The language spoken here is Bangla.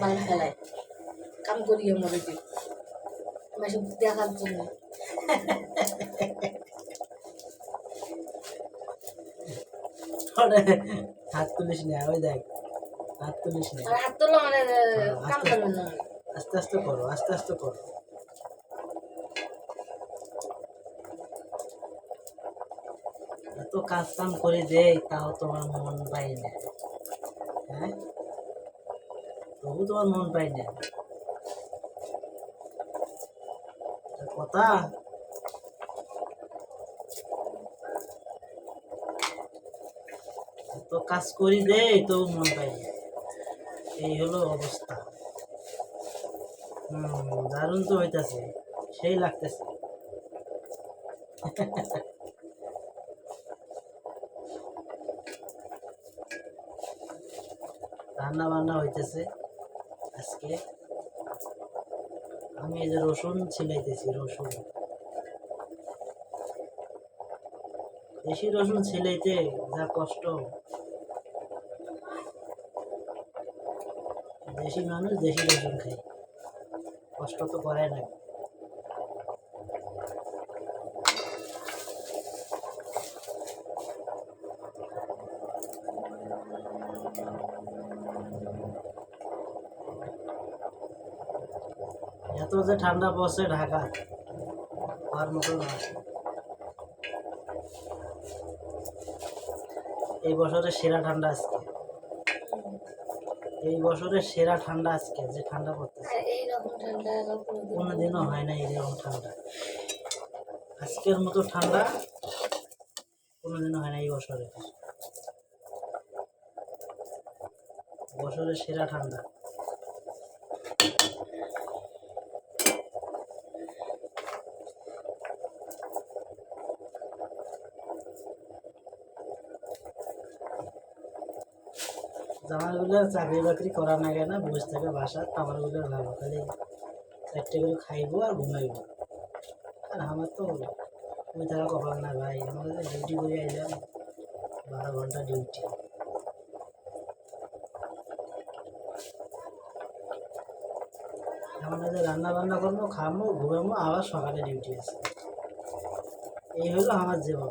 মাল ফেলায়। কাম করিয়ে মরে দিই মাসে দেখার জন্য। হাত তুলিস না ওই দেখ। হাত তুলিস না। হাত তোলো মানে কাম করবে না। আস্তে আস্তে করো আস্তে আস্তে করো। এত কাজ কাম করে দেয় তাও তোমার মন পাই না। হ্যাঁ? তবু তোমার মন পাই না কথা? এত কাজ করি দেই তবু মন পাই এই হলো অবস্থা। হুম, দারুণ তো হইতাছে, সেই লাগতেছে। রান্না বান্না হইতেছে। আজকে? আমি এই যে রসুন ছিলাইতেছি, রসুন। দেশি রসুন ছিলাইতে যা কষ্ট। দেশি মানুষ দেশি রসুন খায়। কষ্ট তো করে না। এত যে ঠান্ডা পড়ছে ঢাকা আর মতো না। এই বছরের সেরা ঠান্ডা আজকে। এই বছরের সেরা ঠান্ডা আজকে যে ঠান্ডা পড়তেছে। এইরকম কোনোদিনও হয় না এরকম ঠান্ডা। আজকের মতো ঠান্ডা কোনোদিনও হয় না এই বছরে বছরের সেরা ঠান্ডা। জামাইগুলোর চাকরি বাকরি করা না কেন, বসে থাকে বাসা আমারগুলোর ভালো। খালি চারটে করে খাইবো আর ঘুমাইবো। আর আমার তো ওই তারা কপাল না ভাই। আমাদের ডিউটি করে আইলাম, বারো ঘণ্টা ডিউটি আমাদের রান্না বান্না করব খাব ঘুমাবো আবার সকালে ডিউটি আছে। এই হলো আমার জীবন